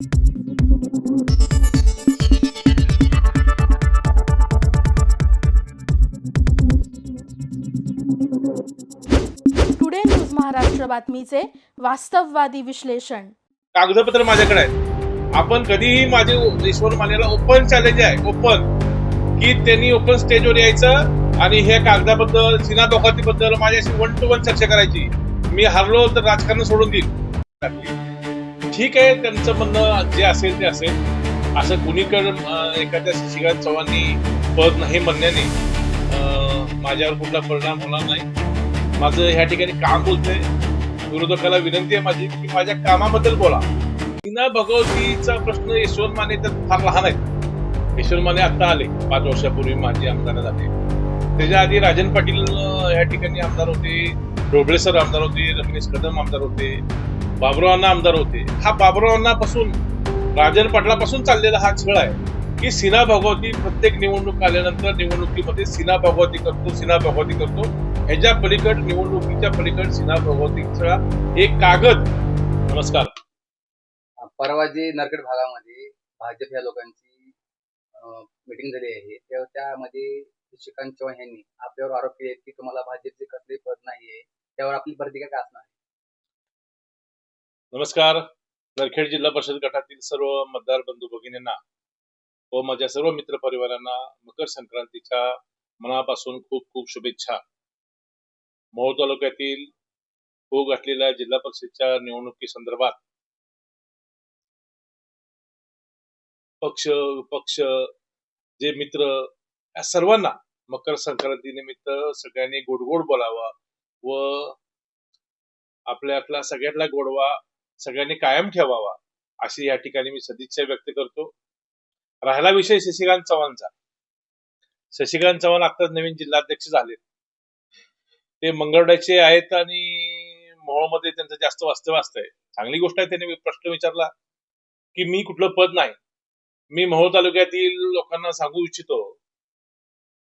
Today news Maharashtra बातमीचे वास्तववादी विश्लेषण. कागदपत्र माझ्याकडे आहेत. आपण कधीही माझे ईश्वर मानेला ओपन चॅलेंज आहे. ओपन की त्यांनी ओपन स्टेजवर यायचं आणि हे कागदाबद्दल सिना बद्दल माझ्याशी वन टू वन चर्चा करायची. मी हरलो तर राजकारण सोडून देईल ठीक आहे त्यांचं म्हणणं जे असेल ते असेल. असं कुणीकडं एखाद्या शशिकांत चव्हाणनी पद नाही म्हणण्याने माझ्यावर कुठला परिणाम होणार नाही. माझं ह्या ठिकाणी काम बोलतंय. विरोधकाला विनंती आहे माझी की माझ्या कामाबद्दल बोला. हिना भगवतीचा प्रश्न यशवंत माने तर फार लहान आहेत. यशवंत माने आता आले पाच वर्षापूर्वी माझे आमदार झाले. त्याच्या आधी राजन पाटील या ठिकाणी आमदार होते. ढोबळे सर आमदार होते रमेश कदम आमदार होते बाबुरावांना आमदार होते. हा बाबुरावांना पासून राजन पाटलापासून चाललेला हा छळ आहे. की सिना भगवती प्रत्येक निवडणूक आल्यानंतर निवडणुकीमध्ये सिना भगवती करतो सिना भगवती करतो. ह्याच्या पलीकड निवडणुकीच्या पलीकड सिना भगवतीचा एक कागद. नमस्कार. परवा जे नरखेड भागामध्ये भाजप या लोकांची मीटिंग झाली आहे तेव्हा त्यामध्ये श्रीकांत चव्हाण यांनी आपल्यावर आरोप केले की तुम्हाला भाजपचे कसले पद नाही आहे त्यावर आपली प्रतिक्रिया काय असणार नमस्कार. नरखेड जिल्हा परिषद गटातील सर्व मतदार बंधू भगिनींना व माझ्या सर्व मित्र परिवारांना मकर संक्रांतीच्या मनापासून खूप खूप शुभेच्छा. मोहोळ तालुक्यातील हो गाठलेल्या जिल्हा परिषदच्या निवडणुकी संदर्भात पक्ष विपक्ष जे मित्र या सर्वांना मकर संक्रांती निमित्त सगळ्यांनी गोडगोड बोलावा. व आपल्यातला सगळ्यातला गोडवा सगळ्यांनी कायम ठेवावा अशी या ठिकाणी मी सदिच्छा व्यक्त करतो. राहिला विषय शशिकांत चव्हाणचा. शशिकांत चव्हाण आत्ताच नवीन जिल्हाध्यक्ष झाले. ते मंगळवड्याचे आहेत आणि मोहोळमध्ये त्यांचं जास्त वास्तव्य असतंय. चांगली गोष्ट आहे त्यांनी प्रश्न विचारला की मी कुठलं पद नाही. मी मोहोळ तालुक्यातील लोकांना सांगू इच्छितो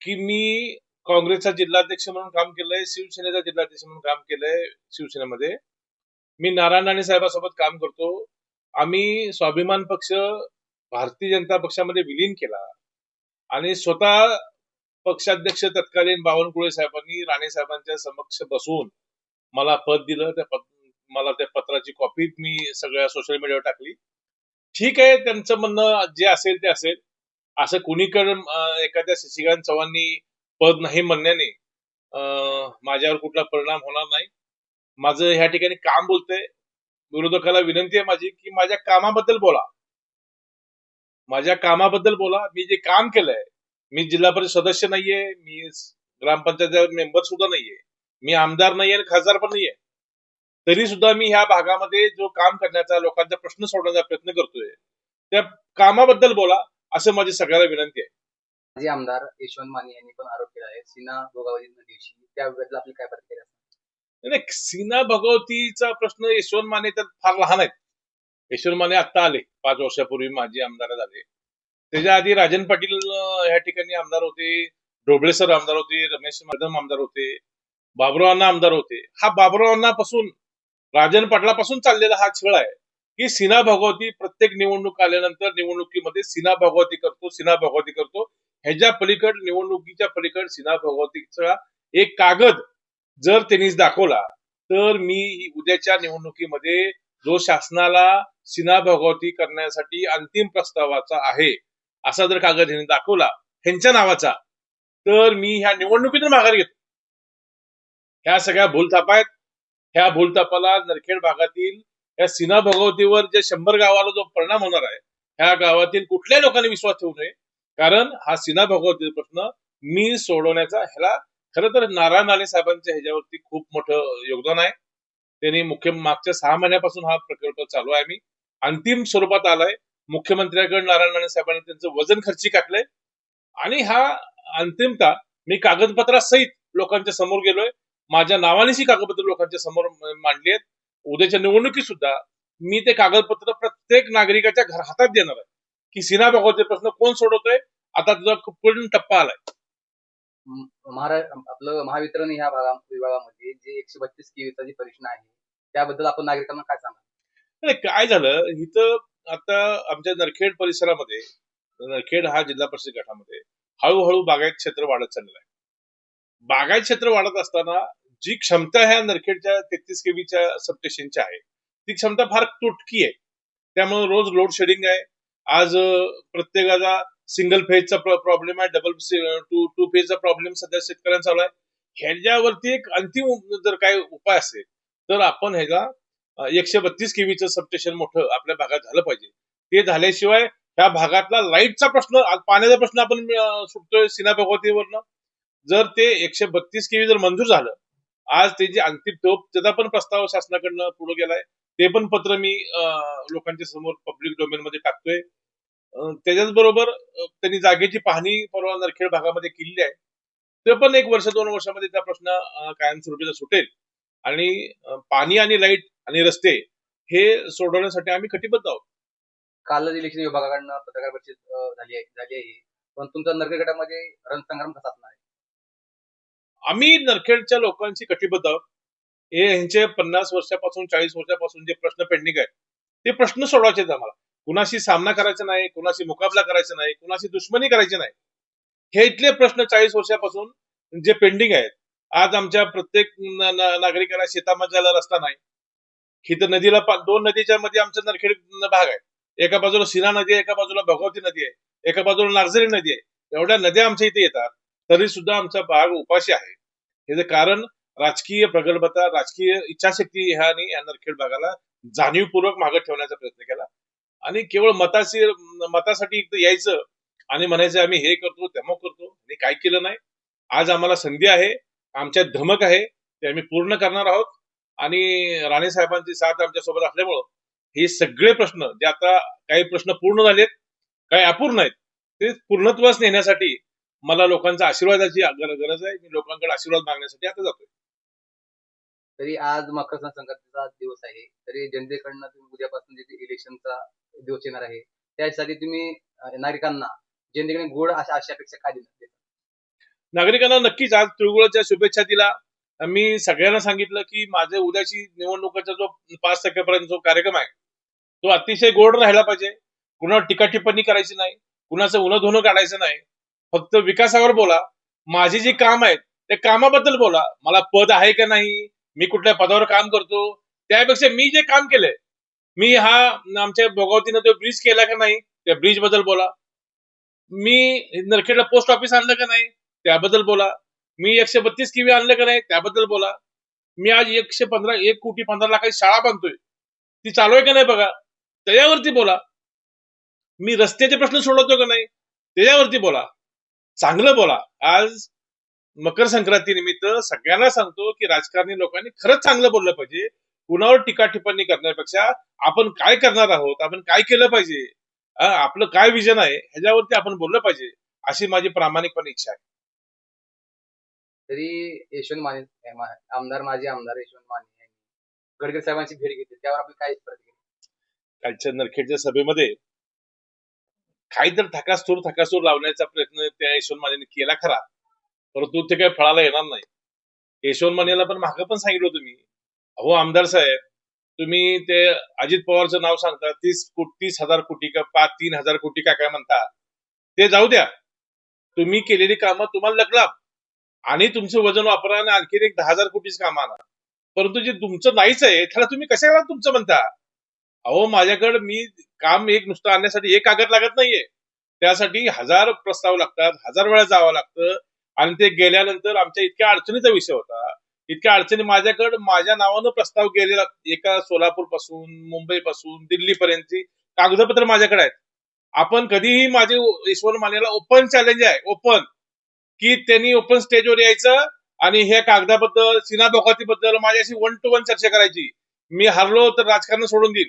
की मी काँग्रेसचा जिल्हाध्यक्ष म्हणून काम केलंय शिवसेनेचा जिल्हाध्यक्ष म्हणून काम केलंय शिवसेनेमध्ये. मी नारायण राणे साहेबांसोबत काम करतो. आम्ही स्वाभिमान पक्ष भारतीय जनता पक्षामध्ये विलीन केला आणि स्वतः पक्षाध्यक्ष तत्कालीन बावनकुळे साहेबांनी राणे साहेबांच्या समक्ष बसून मला पद दिलं. त्या पद मला त्या पत्राची कॉपी मी सगळ्या सोशल मीडियावर टाकली. ठीक आहे त्यांचं म्हणणं जे असेल ते असेल. असं कुणीकडे एखाद्या शशिकांत चव्हाणनी पद नाही म्हणण्याने अं, माझ्यावर कुठला परिणाम होणार नाही. माझं ह्या ठिकाणी काम बोलतंय. विरोधकाला विनंती आहे माझी की माझ्या कामाबद्दल बोला. माझ्या कामाबद्दल बोला. मी जे काम केलंय मी जिल्हा परिषद सदस्य नाहीये मी ग्रामपंचायत मेंबर सुद्धा नाहीये मी आमदार नाहीये आणि खासदार पण नाहीये. तरी सुद्धा मी ह्या भागामध्ये जो काम करण्याचा लोकांचा प्रश्न सोडवण्याचा प्रयत्न करतोय त्या कामाबद्दल बोला असं माझी सगळ्याला विनंती आहे. माजी आमदार यशवंत माने यांनी पण आरोप आहे सीना भोगावती दिवशी त्याबद्दल आपली काय प्रतिक्रिया नाही सीना भगवतीचा प्रश्न यशवंत माने तर फार लहान आहेत. यशवंत माने आता आले पाच वर्षापूर्वी माझे आमदार झाले. त्याच्या आधी राजन पाटील अं, ह्या ठिकाणी आमदार होते ढोबळे सर आमदार होते रमेश कदम आमदार होते बाबुरावांना आमदार होते. हा बाबुरावांना पासून राजन पाटलापासून चाललेला हा छळ आहे की सिना भगवती प्रत्येक निवडणूक आल्यानंतर निवडणुकीमध्ये सिना भगवती करतो सिना भगवती करतो. ह्याच्या पलीकड निवडणुकीच्या पलीकड सिना भगवतीचा एक कागद जर त्यांनीच दाखवला तर मी उद्याच्या निवडणुकीमध्ये जो शासनाला सिना भगवती करण्यासाठी अंतिम प्रस्तावाचा आहे असा जर कागद ह्यांनी दाखवला ह्यांच्या नावाचा तर मी ह्या निवडणुकीतून माघार घेतो. ह्या सगळ्या भूलथापा आहेत. ह्या भूलथापाला नरखेड भागातील या सिना भगवतीवर जे शंभर गावाला जो परिणाम होणार आहे ह्या गावातील कुठल्या लोकांनी विश्वास ठेवू नये कारण हा सिना भगवती प्रश्न मी सोडवण्याचा ह्याला खरं तर नारायण राणे साहेबांच्या ह्याच्यावरती खूप मोठं योगदान आहे. त्यांनी मुख्य मागच्या सहा महिन्यापासून हा प्रकल्प चालू आहे. मी अंतिम स्वरूपात आलाय. मुख्यमंत्र्याकडे नारायण राणे साहेबांनी त्यांचं वजन खर्ची काढलंय आणि हा अंतिमता मी कागदपत्रासहित लोकांच्या समोर गेलोय. माझ्या नावानेच ही कागदपत्र लोकांच्या समोर मांडली आहेत. उद्याच्या निवडणुकीत सुद्धा मी ते कागदपत्र प्रत्येक नागरिकाच्या घर हातात देणार आहे. की सिना भगवती प्रश्न कोण सोडवतोय? आता तुझा पूर्ण टप्पा आलाय. आपलं महावितरण ह्या भागा विभागामध्ये जे एकशे बत्तीस केवीचा जी परीक्षा आहे त्याबद्दल आपण नागरिकांना काय सांगा नाही काय झालं? इथं आता आमच्या नरखेड परिसरामध्ये नरखेड हा जिल्हा परिषद गटामध्ये हळूहळू बागायत क्षेत्र वाढत चाललेलं आहे बागायत क्षेत्र वाढत असताना जी क्षमता ह्या नरखेडच्या तेहतीस केवीच्या सबस्टेशनची आहे ती क्षमता फार तुटकी आहे. त्यामुळे रोज लोड शेडिंग आहे. आज प्रत्येकाचा सिंगल फेजचा प्रॉब्लेम आहे डबल टू टू फेजचा प्रॉब्लेम सध्या शेतकऱ्यांचा चालू आहे. ह्याच्यावरती एक अंतिम जर काय उपाय असेल तर आपण ह्याचा एकशे बत्तीस केवीचं सबस्टेशन मोठं आपल्या भागात झालं पाहिजे. ते झाल्याशिवाय ह्या भागातला लाईटचा प्रश्न पाण्याचा प्रश्न आपण सुटतोय सिना भगवतीवरनं. जर ते एकशे बत्तीस केवी जर मंजूर झालं आज त्याची अंतिम टोप त्याचा पण प्रस्ताव शासनाकडनं पुढे गेलाय. ते पण पत्र मी लोकांच्या समोर पब्लिक डोमेन मध्ये टाकतोय. त्याच्याच बरोबर त्यांनी जागेची पाहणी परवा नरखेड भागामध्ये केलेली आहे. ते पण एक वर्ष दोन वर्षामध्ये त्या प्रश्न कायमस्वरूपीचा सुटेल. आणि पाणी आणि लाइट आणि रस्ते हे सोडवण्यासाठी आम्ही कटिबद्ध आहोत. कालच इलेक्शन विभागाकडनं पत्रकार परिषद झाली आहे झाली आहे. पण तुमचा नरखेड गटामध्ये रणसंग्राम कसा असणार आहे? आम्ही नरखेडच्या लोकांशी कटिबद्ध आहोत. हे यांचे पन्नास वर्षापासून चाळीस वर्षापासून जे प्रश्न पेंडिंग आहेत ते प्रश्न सोडवायचे आहेत आम्हाला. कुणाशी सामना करायचा नाही कुणाशी मुकाबला करायचा नाही कुणाशी दुश्मनी करायची नाही. हे इथले प्रश्न चाळीस वर्षापासून जे पेंडिंग आहेत आज आमच्या प्रत्येक नागरिकाला शेतामध्ये जायला रस्ता नाही. इथं नदीला दोन नदीच्या मध्ये आमचा नरखेड भाग आहे. एका बाजूला सिना नदी आहे एका बाजूला भगवती नदी आहे एका बाजूला नागझरी नदी आहे. एवढ्या नद्या आमच्या इथे येतात तरी सुद्धा आमचा भाग उपाशी आहे. याचं कारण राजकीय प्रगल्भता राजकीय इच्छाशक्ती ह्यानी या नरखेड भागाला जाणीवपूर्वक मागे ठेवण्याचा प्रयत्न केला. आणि केवळ मताशी मतासाठी एकदा यायचं आणि म्हणायचं आम्ही हे करतो तेमक करतो. आणि काय केलं नाही. आज आम्हाला संधी आहे. आमच्या धमक आहे. ते आम्ही पूर्ण करणार आहोत. आणि राणे साहेबांची साथ आमच्यासोबत असल्यामुळं हे सगळे प्रश्न जे आता काही प्रश्न पूर्ण झालेत काही अपूर्ण आहेत ते पूर्णत्वास नेण्यासाठी मला लोकांचा आशीर्वादाची गरज आहे. मी लोकांकडे आशीर्वाद मागण्यासाठी आता जातोय. तरी आज मकर संक्रांतीचा दिवस आहे. तरी जनतेकडनं तुम्ही उद्यापासून जे इलेक्शनचा दिवस येणार आहे त्यासाठी तुम्ही अं, नागरिकांना जनतेकडे गोड अशा अशा अपेक्षा काय देणार? नागरिकांना नक्कीच आज तिळगुळाच्या शुभेच्छा दिला. मी सगळ्यांना सांगितलं की माझ्या उद्याची निवडणुकीचा जो पाच टक्क्यापर्यंत जो कार्यक्रम आहे तो अतिशय गोड राहायला पाहिजे. कुणावर टीका टिप्पणी करायची नाही कुणाचं उन्हा धुणं काढायचं नाही. फक्त विकासावर बोला. माझी जी काम आहेत त्या कामाबद्दल बोला. मला पद आहे का नाही? मी कुठल्या पदावर काम करतो त्यापेक्षा मी जे काम केलंय मी हा आमच्या भोगावतीनं तो ब्रिज केला का नाही त्या ब्रिजबद्दल बोला. मी नरखेडला पोस्ट ऑफिस आणलं का नाही त्याबद्दल बोला. मी एकशे बत्तीस किवी आणलं का नाही त्याबद्दल बोला. मी आज एकशे पंधरा एक कोटी पंधरा लाखाची शाळा बांधतोय. ती चालू आहे का नाही बघा त्याच्यावरती बोला. मी रस्त्याचे प्रश्न सोडवतो का नाही त्याच्यावरती बोला. चांगलं बोला. आज मकर संक्रांती निमित्त सगळ्यांना सांगतो की राजकारणी लोकांनी खरंच चांगलं बोललं पाहिजे. कुणावर टीका टिप्पणी करण्यापेक्षा आपण काय करणार आहोत आपण काय केलं पाहिजे? आपलं काय विजन आहे ह्याच्यावरती आपण बोललं पाहिजे अशी माझी प्रामाणिकपणे इच्छा आहे. तरी यशवंत माने आमदार माजी आमदार यशवंत माने गडकरी साहेबांची भेट घेतली त्यावर आपली काय कालच्या नरखेडच्या सभेमध्ये काही तर थकास्तूर थकास्तूर लावण्याचा प्रयत्न त्या यशवंत मानेने केला खरा. परंतु ते काही फळाला येणार नाही. यशवंत मानेला पण मागं पण सांगितलं तुम्ही. अहो आमदार साहेब तुम्ही ते अजित पवारचं नाव सांगता तीस को- तीस हजार कोटी का पाच तीन हजार कोटी का काय म्हणता ते जाऊ द्या. तुम्ही केलेली कामं तुम्हाला लग्नाप आणि तुमचं वजन वापरा आणि आणखी एक दहा हजार कोटीच कामं आणा. परंतु जे तुमचं नाहीच आहे त्याला तुम्ही कशाला तुमचं म्हणता? अहो माझ्याकडे मी काम एक नुसतं आणण्यासाठी एक कागद लागत नाहीये. त्यासाठी हजार प्रस्ताव लागतात हजार वेळा जावं लागतं. आणि ते गेल्यानंतर आमच्या इतक्या अडचणीचा विषय होता. इतक्या अडचणी माझ्याकडे माझ्या नावानं प्रस्ताव गेलेला एका सोलापूरपासून मुंबई पासून दिल्ली पर्यंतची कागदपत्र माझ्याकडे आहेत. आपण कधीही माझे ईश्वर मानेला ओपन चॅलेंज आहे ओपन की त्यांनी ओपन स्टेजवर यायचं आणि हे कागदाबद्दल सिना बद्दल माझ्याशी वन टू वन चर्चा करायची. मी हरलो तर राजकारण सोडून देईल.